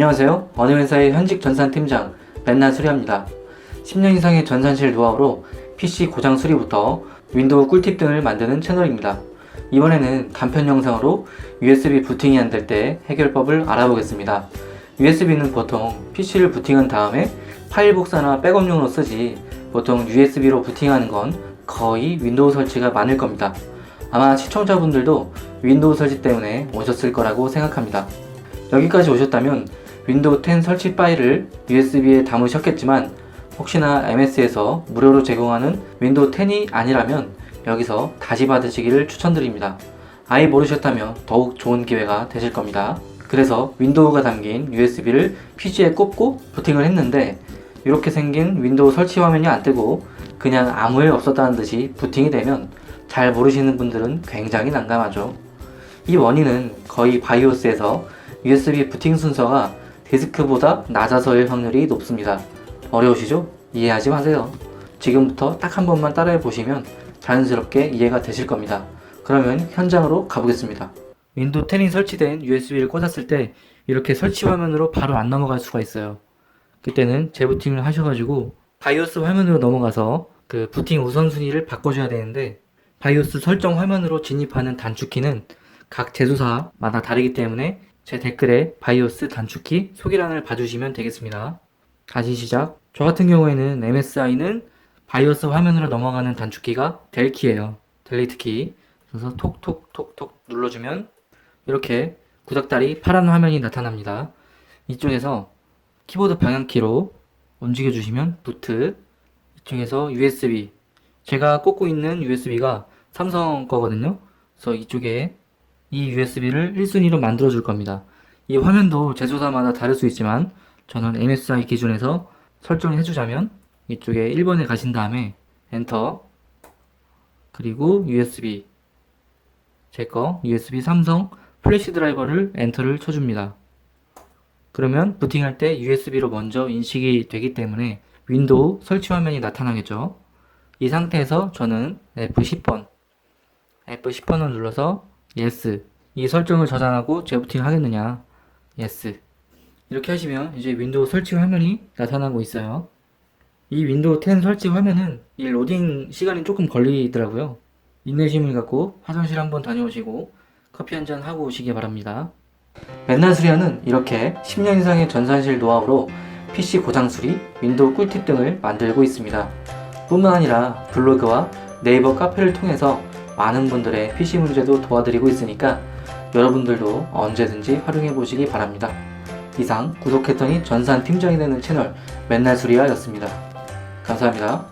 안녕하세요. 어느 회사의 현직 전산 팀장 맨날 수리합니다. 10년 이상의 전산실 노하우로 PC 고장 수리부터 윈도우 꿀팁 등을 만드는 채널입니다. 이번에는 간편 영상으로 USB 부팅이 안 될 때 해결법을 알아보겠습니다. USB는 보통 PC를 부팅한 다음에 파일 복사나 백업용으로 쓰지 보통 USB로 부팅하는 건 거의 윈도우 설치가 많을 겁니다. 아마 시청자분들도 윈도우 설치 때문에 오셨을 거라고 생각합니다. 여기까지 오셨다면 윈도우 10 설치 파일을 USB에 담으셨겠지만 혹시나 MS에서 무료로 제공하는 윈도우 10이 아니라면 여기서 다시 받으시기를 추천드립니다. 아예 모르셨다면 더욱 좋은 기회가 되실 겁니다. 그래서 윈도우가 담긴 USB를 PC에 꼽고 부팅을 했는데 이렇게 생긴 윈도우 설치 화면이 안 뜨고 그냥 아무 일 없었다는 듯이 부팅이 되면 잘 모르시는 분들은 굉장히 난감하죠. 이 원인은 거의 바이오스에서 USB 부팅 순서가 디스크보다 낮아서일 확률이 높습니다. 어려우시죠? 이해하지 마세요. 지금부터 딱 한 번만 따라해 보시면 자연스럽게 이해가 되실 겁니다. 그러면 현장으로 가보겠습니다. 윈도우 10이 설치된 USB를 꽂았을 때 이렇게 설치 화면으로 바로 안 넘어갈 수가 있어요. 그때는 재부팅을 하셔가지고 바이오스 화면으로 넘어가서 그 부팅 우선순위를 바꿔줘야 되는데 바이오스 설정 화면으로 진입하는 단축키는 각 제조사마다 다르기 때문에 제 댓글에 바이오스 단축키 소개란을 봐주시면 되겠습니다. 다시 시작. 저 같은 경우에는 MSI는 바이오스 화면으로 넘어가는 단축키가 델키예요. 델리트 키. 그래서 톡톡톡톡 눌러주면 이렇게 구닥다리 파란 화면이 나타납니다. 이쪽에서 키보드 방향키로 움직여주시면 부트. 이쪽에서 USB. 제가 꽂고 있는 USB가 삼성 거거든요. 그래서 이쪽에 이 USB를 1순위로 만들어 줄 겁니다. 이 화면도 제조사마다 다를 수 있지만 저는 MSI 기준에서 설정을 해주자면 이쪽에 1번에 가신 다음에 엔터 그리고 USB 제 거 USB 삼성 플래시 드라이버를 엔터를 쳐줍니다. 그러면 부팅할 때 USB로 먼저 인식이 되기 때문에 윈도우 설치 화면이 나타나겠죠. 이 상태에서 저는 F10번 F10번을 눌러서 yes. 이 설정을 저장하고 재부팅 하겠느냐? Yes. 이렇게 하시면 이제 윈도우 설치 화면이 나타나고 있어요. 이 윈도우 10 설치 화면은 이 로딩 시간이 조금 걸리더라고요. 인내심을 갖고 화장실 한번 다녀오시고 커피 한 잔 하고 오시기 바랍니다. 맨날 수리하는 이렇게 10년 이상의 전산실 노하우로 PC 고장 수리, 윈도우 꿀팁 등을 만들고 있습니다. 뿐만 아니라 블로그와 네이버 카페를 통해서 많은 분들의 PC 문제도 도와드리고 있으니까 여러분들도 언제든지 활용해 보시기 바랍니다. 이상 구독했더니 전산 팀장이 되는 채널 맨날 수리아였습니다. 감사합니다.